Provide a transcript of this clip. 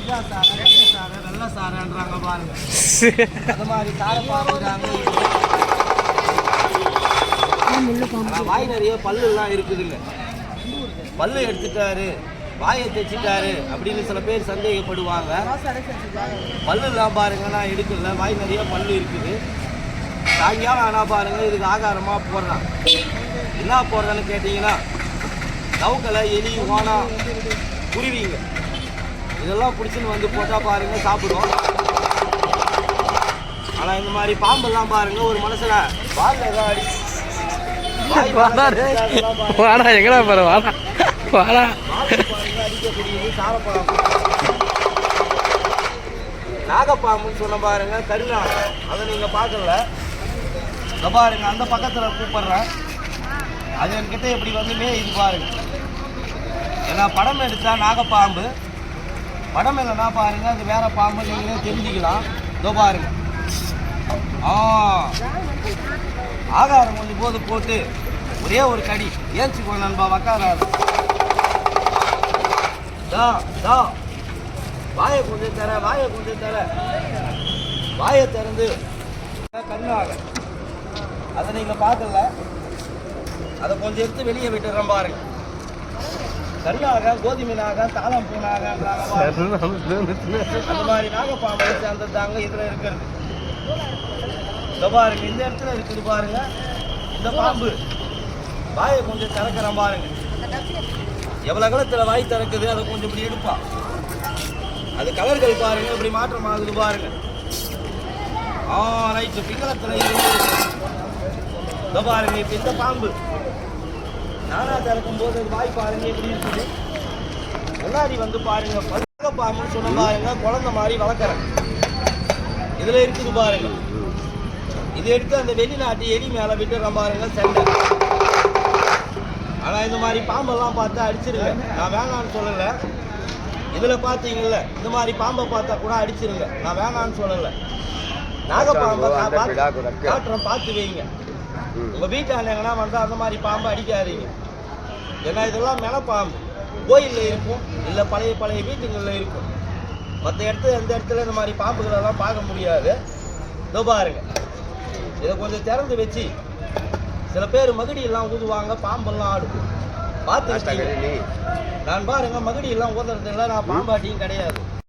ஐயா sir sir வெள்ள சாரன்றாங்க பாருங்க. அது மாதிரி சாரை பாருறாங்க வாய் நிறைய பல்லு பல்லுலாம் இருக்குதுங்க. பல்லு எடுத்துட்டாரு வாயை தைச்சிட்டாரு அப்படின்னு சில பேர் சந்தேகப்படுவாங்க. பல்லு பல்லுலாம் பாருங்க நான் எடுக்கல. வாய் நிறைய பல்லு இருக்குது. சாயங்காலம் ஆனால் பாருங்கள் இதுக்கு ஆகாரமாக போடுறான். என்ன போடுறேன்னு கேட்டிங்கன்னா நவுக்கலை எலி ஓனா குருவிங்க. இதெல்லாம் பிடிச்சின்னு வந்து போட்டால் பாருங்க சாப்பிடும் ஆனால் இந்த மாதிரி பாம்பெல்லாம் பாருங்க ஒரு மனுஷனை பாலில் ஏதாவது அடி வாடா எங்கடா பாரு வாடா. வாடா. நாகப்பாம்புன்னு சொன்ன பாருங்க கருநாகம் அதை நீங்க பார்க்கல. இந்த பாருங்க அந்த பக்கத்துல கூப்பிடுறேன். அது என்கிட்ட எப்படி வந்துமே இது பாருங்க. ஏன்னா படம் எடுத்தா நாகப்பாம்பு. படம் இல்லைன்னா பாருங்க அது வேற பாம்பு நீங்களே தெரிஞ்சுக்கலாம். இதோ பாருங்க. ஆ. ஆகாரம் கொஞ்சம் போது போட்டு ஒரே ஒரு கடி. ஏச்சுக்கோ நண்பா வக்காராது. தா தா. வாயை கொஞ்சம் தர வாயை கொஞ்சம் தர வாயை திறந்து. கண்ணாக. அதை நீங்க பார்க்கல. அதை கொஞ்சம் எடுத்து வெளியே விட்டுறேன் பாருங்க. கண்ணாக கோதுமை நாக தாளம் பூனாக அந்த மாதிரி நாகப்பாம்பை சேர்ந்ததாங்க இதுல இருக்கிறது. இந்த பாருங்க இந்த இடத்துல இருக்குது பாருங்க. இந்த பாம்பு. வாயை கொஞ்சம் திறக்கிறேன் பாருங்க. எவ்வளவு காலத்துல வாய் திறக்குது அதை கொஞ்சம் இப்படி எடுப்பா. அது கலர்கள் பாருங்க இப்படி மாற்றம் ஆகுது பாருங்க. ஆ ரைட்டு பிங்களத்துல இருந்து. பாருங்க இப்ப இந்த பாம்பு. நானா திறக்கும் போது வாய் பாருங்க இப்படி இருக்குது முன்னாடி வந்து பாருங்க பல்க பாம்புன்னு சொன்ன பாருங்க குழந்தை மாதிரி வளர்க்குறேன். இதுல இருக்குது பாருங்க. இது எடுத்து அந்த வெளிநாட்டு எலி மேல விட்டுறேன் பாருங்க சண்டை. ஆனா இந்த மாதிரி பாம்பெல்லாம் பார்த்தா அடிச்சிருங்க. நான் வேணாம்னு சொல்லல. இதுல பாத்தீங்கல்ல இந்த மாதிரி பாம்பை பார்த்தா கூட அடிச்சிருங்க. நான் வேணாம்னு சொல்லல. நாகப்பாம்பை காட்டுறேன் பார்த்து வைங்க. உங்க வீட்டாண்ட எங்கன்னா வந்தா அந்த மாதிரி பாம்பை அடிக்காதீங்க. ஏன்னா இதெல்லாம் மேல பாம்பு கோயில்ல இருக்கும் இல்ல பழைய பழைய வீட்டுங்கள்ல இருக்கும். மற்ற இடத்துல எந்த இடத்துல இந்த மாதிரி பாம்புகள் எல்லாம் பார்க்க முடியாது. இதோ பாருங்க. இதை கொஞ்சம் திறந்து வச்சு சில பேர் மகுடி எல்லாம் ஊதுவாங்க பாம்பெல்லாம் ஆடும் பார்த்து நான் பாருங்க மகுடி எல்லாம் ஊதுறது இல்லை நான் பாம்பாட்டியும் கிடையாது.